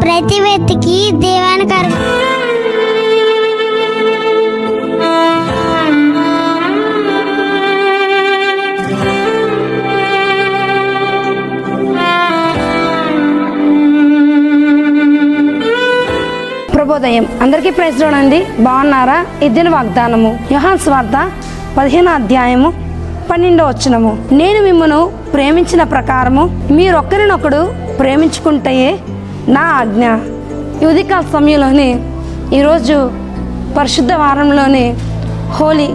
ప్రతి వ్యక్తికి దేవానికి ప్రభోదయం అందరికీ ప్రయత్నండి బాగున్నారా? ఇద్దరు వాగ్దానము యోహాన్ స్వార్థ పదిహేను అధ్యాయము పన్నెండో వచ్చినము నేను మిమ్మను ప్రేమించిన ప్రకారము మీరొక్కరినొకడు ప్రేమించుకుంటే నా ఆజ్ఞ. ఈ సమయంలోనే ఈరోజు పరిశుద్ధ వారంలోనే హోలీ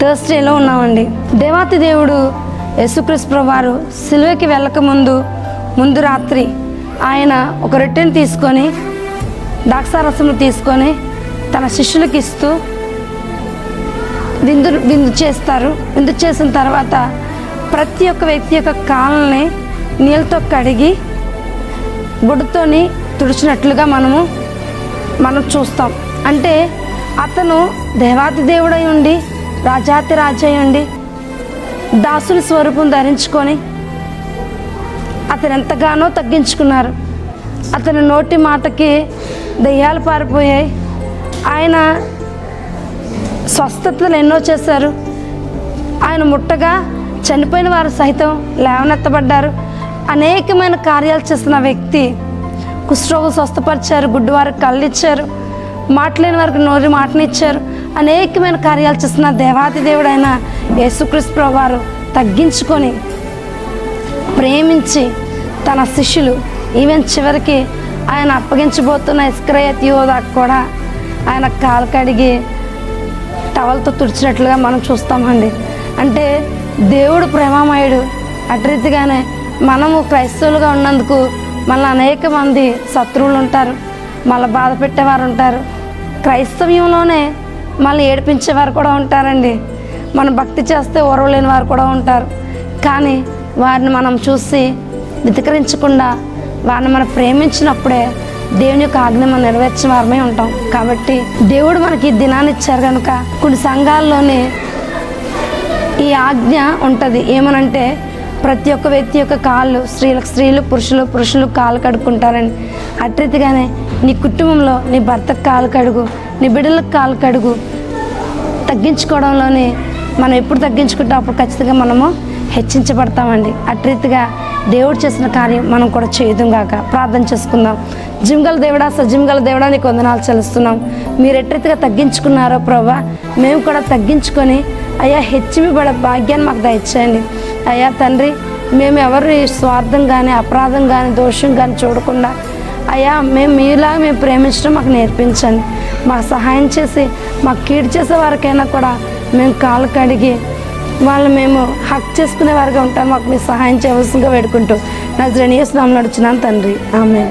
థర్స్డేలో ఉన్నామండి. దేవాతి దేవుడు యేసుక్రీస్తు వారు సిలువకి వెళ్ళకముందు ముందు రాత్రి ఆయన ఒక రొట్టెని తీసుకొని ద్రాక్షారసము తీసుకొని తన శిష్యులకు ఇస్తూ విందు విందు చేస్తారు. విందు చేసిన తర్వాత ప్రతి ఒక్క వ్యక్తి యొక్క కాళ్ళని నీళ్ళతో కడిగి గుడ్డతోని తుడిచినట్లుగా మనము మనం చూస్తాం. అంటే అతను దేవాతి దేవుడై ఉండి రాజాతి రాజై ఉండి దాసుని స్వరూపం ధరించుకొని అతను ఎంతగానో తగ్గించుకున్నారు. అతని నోటి మాటకి దయ్యాలు పారిపోయాయి. ఆయన స్వస్థతలు ఎన్నో చేశారు. ఆయన ముట్టగా చనిపోయిన వారు సహితం లేవనెత్తబడ్డారు. అనేకమైన కార్యాలు చేసిన వ్యక్తి కుష్ఠరోగం స్వస్థపరిచారు గుడ్డివారికి కళ్ళు ఇచ్చారు మాట్లాడిన వారికి నోరి మాటనిచ్చారు. అనేకమైన కార్యాలు చేసిన దేవాది దేవుడైన యేసుక్రీస్తు వారు తగ్గించుకొని ప్రేమించి తన శిష్యులు ఈవెన్ చివరికి ఆయన అప్పగించబోతున్న ఇస్క్రయత్ యోధాకు కూడా ఆయన కాలు కడిగి టవల్తో తుడిచినట్లుగా మనం చూస్తామండి. అంటే దేవుడు ప్రేమమయుడు. అటు రీతిగానే మనము క్రైస్తవులుగా ఉన్నందుకు మళ్ళీ అనేక మంది శత్రువులు ఉంటారు. మళ్ళీ బాధ పెట్టేవారు ఉంటారు. క్రైస్తవ్యంలోనే మళ్ళీ ఏడిపించేవారు కూడా ఉంటారండి. మనం భక్తి చేస్తే ఓరవలేని వారు కూడా ఉంటారు. కానీ వారిని మనం చూసి వితకరించకుండా వారిని మనం ప్రేమించినప్పుడే దేవుని యొక్క ఆజ్ఞ మనం నెరవేర్చిన వారమే ఉంటాం. కాబట్టి దేవుడు మనకి ఈ దినాన్ని ఇచ్చారు కనుక కొన్ని సంఘాల్లోనే ఈ ఆజ్ఞ ఉంటుంది. ఏమనంటే ప్రతి ఒక్క వ్యక్తి యొక్క కాళ్ళు స్త్రీలకు స్త్రీలు పురుషులు పురుషులు కాళ్ళు కడుక్కుంటారండి అట్రీతిగానే నీ కుటుంబంలో నీ భర్తకు కాలు కడుగు నీ బిడ్డలకు కాలు కడుగు. తగ్గించుకోవడంలోనే మనం ఎప్పుడు తగ్గించుకుంటే అప్పుడు ఖచ్చితంగా మనము హెచ్చించబడతామండి. అట్రీతిగా దేవుడు చేసిన కార్యం మనం కూడా చేయదు గాక. ప్రార్థన చేసుకుందాం. జిమ్గల దేవుడా సజిమ్గల దేవుడా నీకు వందనాలు చెల్లిస్తున్నాం. మీరు ఎట్రీతిగా తగ్గించుకున్నారో ప్రభా మేము కూడా తగ్గించుకొని అయ్యా హెచ్చిమిబడ భాగ్యాన్ని మాకు దయచేయండి. అయ్యా తండ్రి మేము ఎవరి స్వార్థం కానీ అపరాధం కానీ దోషం కానీ చూడకుండా అయ్యా మేము మీలాగా మేము ప్రేమించడం మాకు నేర్పించండి. మాకు సహాయం చేసి మాకు కీడు చేసే వారికైనా కూడా మేము కాలు కడిగి వాళ్ళు మేము హక్ చేసుకునే వారిగా ఉంటాం. మాకు మీరు సహాయం చేయవలసిందిగా వేడుకుంటూ నా జనీయ స్నామం నడుచున్నాను తండ్రి. ఆమె